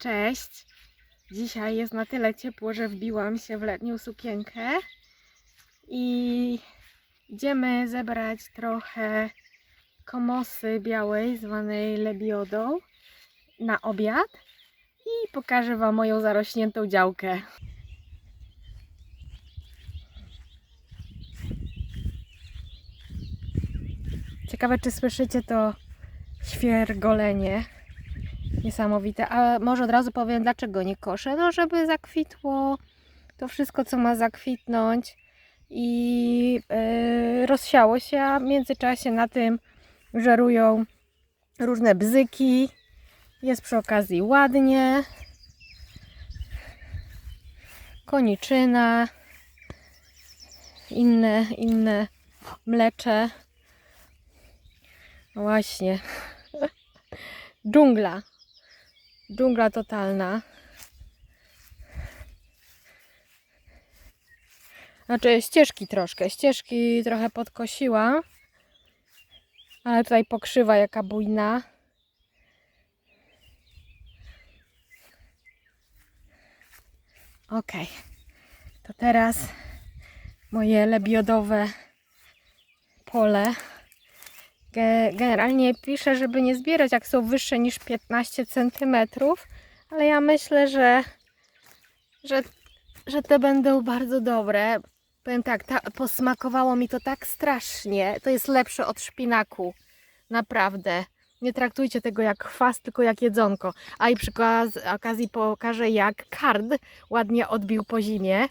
Cześć! Dzisiaj jest na tyle ciepło, że wbiłam się w letnią sukienkę i idziemy zebrać trochę komosy białej, zwanej lebiodą, na obiad i pokażę Wam moją zarośniętą działkę. Ciekawe, czy słyszycie to świergolenie niesamowite. A może od razu powiem, dlaczego nie koszę? No, żeby zakwitło to wszystko, co ma zakwitnąć i yy, rozsiało się, a w międzyczasie na tym żerują różne bzyki. Jest przy okazji ładnie. Koniczyna. Inne, inne mlecze. Właśnie. Dżungla. Dżungla totalna. Znaczy ścieżki troszkę. Ścieżki trochę podkosiła. Ale tutaj pokrzywa jaka bujna. Ok. To teraz moje lebiodowe pole. Ge- Generalnie piszę, żeby nie zbierać, jak są wyższe niż 15 cm, ale ja myślę, że, że, że te będą bardzo dobre. Powiem tak, ta, posmakowało mi to tak strasznie. To jest lepsze od szpinaku. Naprawdę. Nie traktujcie tego jak chwast, tylko jak jedzonko. A i przy okaz- okazji pokażę, jak kard ładnie odbił po zimie.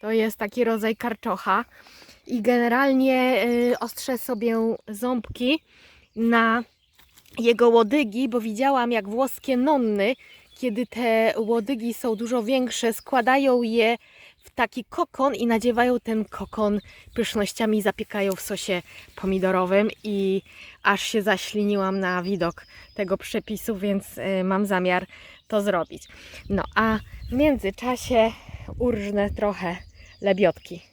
To jest taki rodzaj karczocha i generalnie y, ostrzę sobie ząbki na jego łodygi, bo widziałam jak włoskie nonny, kiedy te łodygi są dużo większe, składają je w taki kokon i nadziewają ten kokon pysznościami zapiekają w sosie pomidorowym i aż się zaśliniłam na widok tego przepisu, więc y, mam zamiar to zrobić. No a w międzyczasie urżnę trochę lebiotki.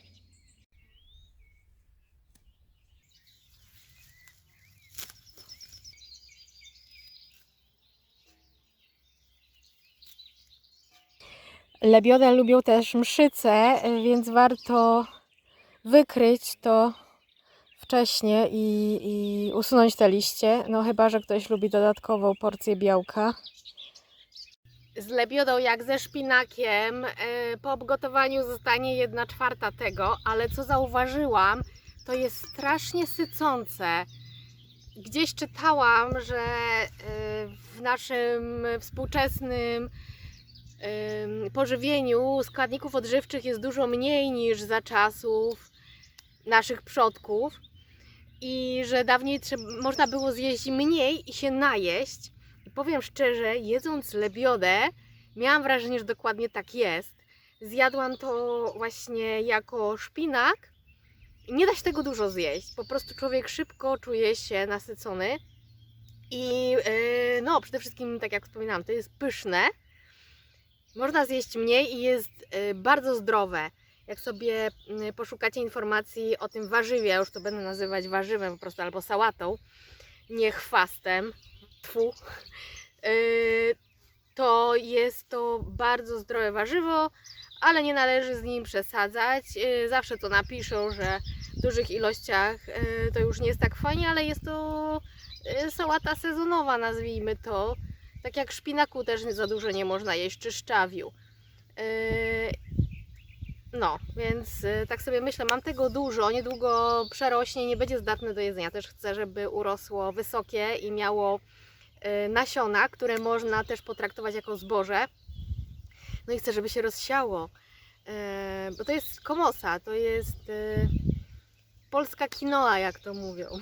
Lebiodę lubią też mszyce, więc warto wykryć to wcześnie i, i usunąć te liście. No chyba, że ktoś lubi dodatkową porcję białka. Z lebiodą jak ze szpinakiem e, po obgotowaniu zostanie 1 czwarta tego, ale co zauważyłam, to jest strasznie sycące. Gdzieś czytałam, że e, w naszym współczesnym ym, pożywieniu składników odżywczych jest dużo mniej niż za czasów naszych przodków i że dawniej trzeba, można było zjeść mniej i się najeść. I powiem szczerze, jedząc lebiodę, miałam wrażenie, że dokładnie tak jest. Zjadłam to właśnie jako szpinak nie da się tego dużo zjeść. Po prostu człowiek szybko czuje się nasycony. I yy, no, przede wszystkim, tak jak wspominałam, to jest pyszne. Można zjeść mniej i jest y, bardzo zdrowe. Jak sobie y, poszukacie informacji o tym warzywie, ja już to będę nazywać warzywem po prostu albo sałatą, nie chwastem, tfu, y, to jest to bardzo zdrowe warzywo, ale nie należy z nim przesadzać. Y, Zawsze to napiszą, że w dużych ilościach to już nie jest tak fajnie, ale jest to sałata sezonowa, nazwijmy to. Tak jak szpinaku też za dużo nie można jeść, czy szczawiu. Yy, No, więc yy, tak sobie myślę, mam tego dużo, niedługo przerośnie, nie będzie zdatne do jedzenia. Też chcę, żeby urosło wysokie i miało yy, nasiona, które można też potraktować jako zboże. No i chcę, żeby się rozsiało, Yy, bo to jest komosa, to jest yy, polska quinoa, jak to mówią.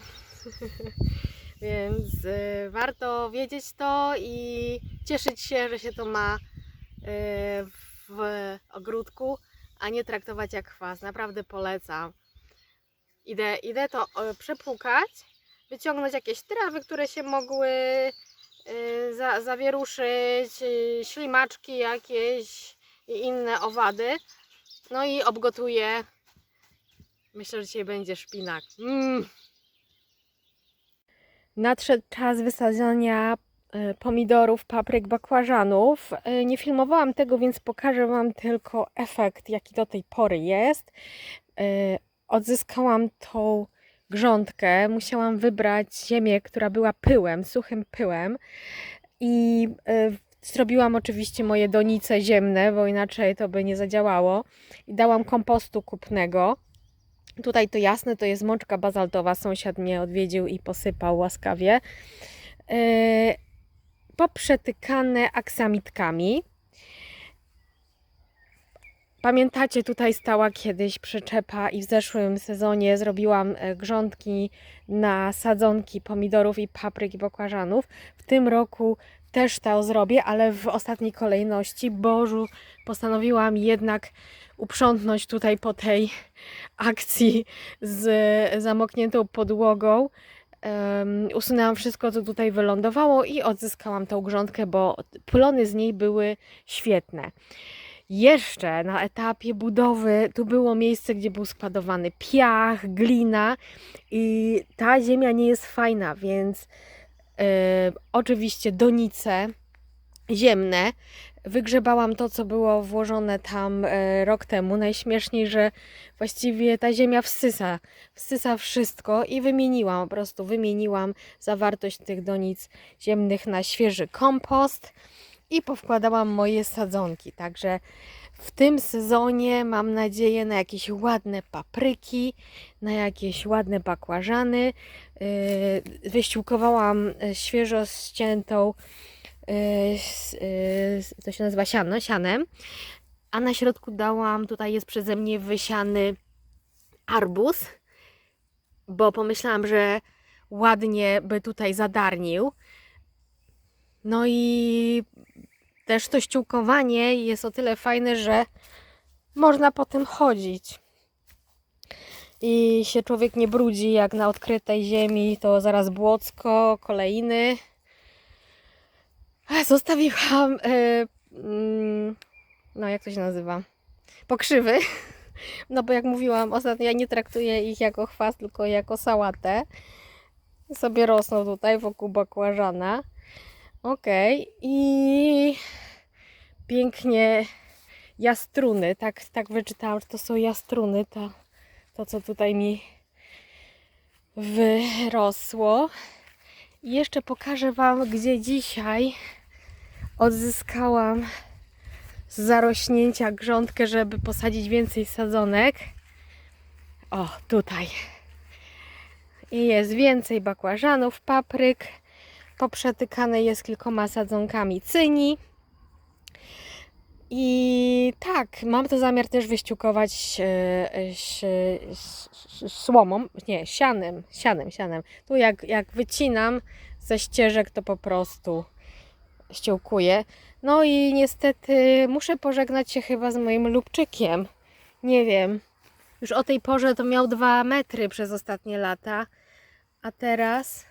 Więc y, warto wiedzieć to i cieszyć się, że się to ma y, w ogródku, a nie traktować jak chwas. Naprawdę polecam. Idę, idę to przepłukać, wyciągnąć jakieś trawy, które się mogły y, za, zawieruszyć, ślimaczki jakieś i inne owady. No i obgotuję. Myślę, że dzisiaj będzie szpinak. Mm. Nadszedł czas wysadzenia e, pomidorów, papryk, bakłażanów. E, Nie filmowałam tego, więc pokażę Wam tylko efekt, jaki do tej pory jest. E, Odzyskałam tą grządkę. Musiałam wybrać ziemię, która była pyłem, suchym pyłem. I zrobiłam oczywiście moje donice ziemne, bo inaczej to by nie zadziałało. I dałam kompostu kupnego. Tutaj to jasne, to jest mączka bazaltowa. Sąsiad mnie odwiedził i posypał łaskawie. Yy, poprzetykane aksamitkami. Pamiętacie, tutaj stała kiedyś przyczepa i w zeszłym sezonie zrobiłam e, grządki na sadzonki pomidorów i papryk i bakłażanów. W tym roku też to zrobię, ale w ostatniej kolejności, bo żu- postanowiłam jednak uprzątnąć tutaj po tej akcji z zamokniętą podłogą. Um, usunęłam wszystko, co tutaj wylądowało i odzyskałam tą grządkę, bo plony z niej były świetne. Jeszcze na etapie budowy tu było miejsce, gdzie był składowany piach, glina i ta ziemia nie jest fajna, więc oczywiście donice ziemne. Wygrzebałam to, co było włożone tam e, rok temu. Najśmieszniej, że właściwie ta ziemia wsysa, wsysa wszystko i wymieniłam, po prostu wymieniłam zawartość tych donic ziemnych na świeży kompost i powkładałam moje sadzonki. Także w tym sezonie mam nadzieję na jakieś ładne papryki, na jakieś ładne bakłażany. Yy, Wyściółkowałam e, świeżo ściętą s- yy, to się nazywa siano, sianem, a na środku dałam, tutaj jest przeze mnie wysiany arbuz, bo pomyślałam, że ładnie by tutaj zadarnił. No i też to ściółkowanie jest o tyle fajne, że można po tym chodzić. I się człowiek nie brudzi jak na odkrytej ziemi, to zaraz błocko, kolejny. Zostawiłam, mm, no jak to się nazywa? Pokrzywy. No bo jak mówiłam ostatnio, ja nie traktuję ich jako chwast, tylko jako sałatę. Sobie rosną tutaj wokół bakłażana. Okej. I pięknie jastruny. Tak, tak wyczytałam, że to są jastruny. To, to co tutaj mi wyrosło. I jeszcze pokażę Wam, gdzie dzisiaj odzyskałam z zarośnięcia grządkę, żeby posadzić więcej sadzonek. O, tutaj. I jest więcej bakłażanów, papryk. Poprzetykane jest kilkoma sadzonkami cyni. I tak, mam to zamiar też wyściółkować e, ś- słomą, nie, sianem, sianem, sianem. Tu jak, jak wycinam ze ścieżek, to po prostu ściółkuję. No i niestety muszę pożegnać się chyba z moim lubczykiem. Nie wiem. Już o tej porze to miał dwa metry przez ostatnie lata, a teraz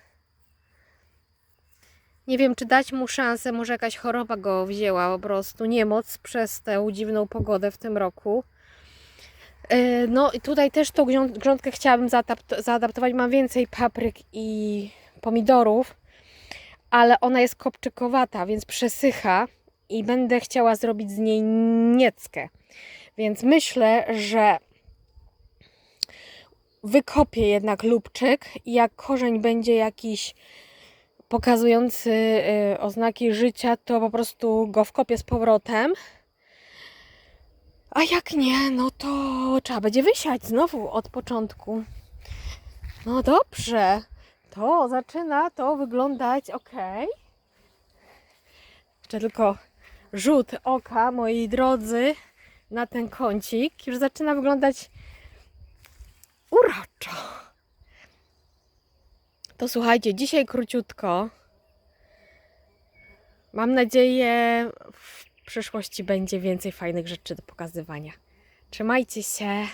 nie wiem, czy dać mu szansę, może jakaś choroba go wzięła po prostu, niemoc przez tę dziwną pogodę w tym roku. E, No i tutaj też tą grząd- grządkę chciałabym zaadapt- zaadaptować. Mam więcej papryk i pomidorów, ale ona jest kopczykowata, więc przesycha i będę chciała zrobić z niej nieckę. Więc myślę, że wykopię jednak lubczyk i jak korzeń będzie jakiś pokazujący y, oznaki życia, to po prostu go wkopię z powrotem. A jak nie, no to trzeba będzie wysiać znowu od początku. No dobrze, to zaczyna to wyglądać ok. Jeszcze tylko rzut oka, moi drodzy, na ten kącik. Już zaczyna wyglądać uroczo. To słuchajcie, dzisiaj króciutko. Mam nadzieję, w przyszłości będzie więcej fajnych rzeczy do pokazywania. Trzymajcie się.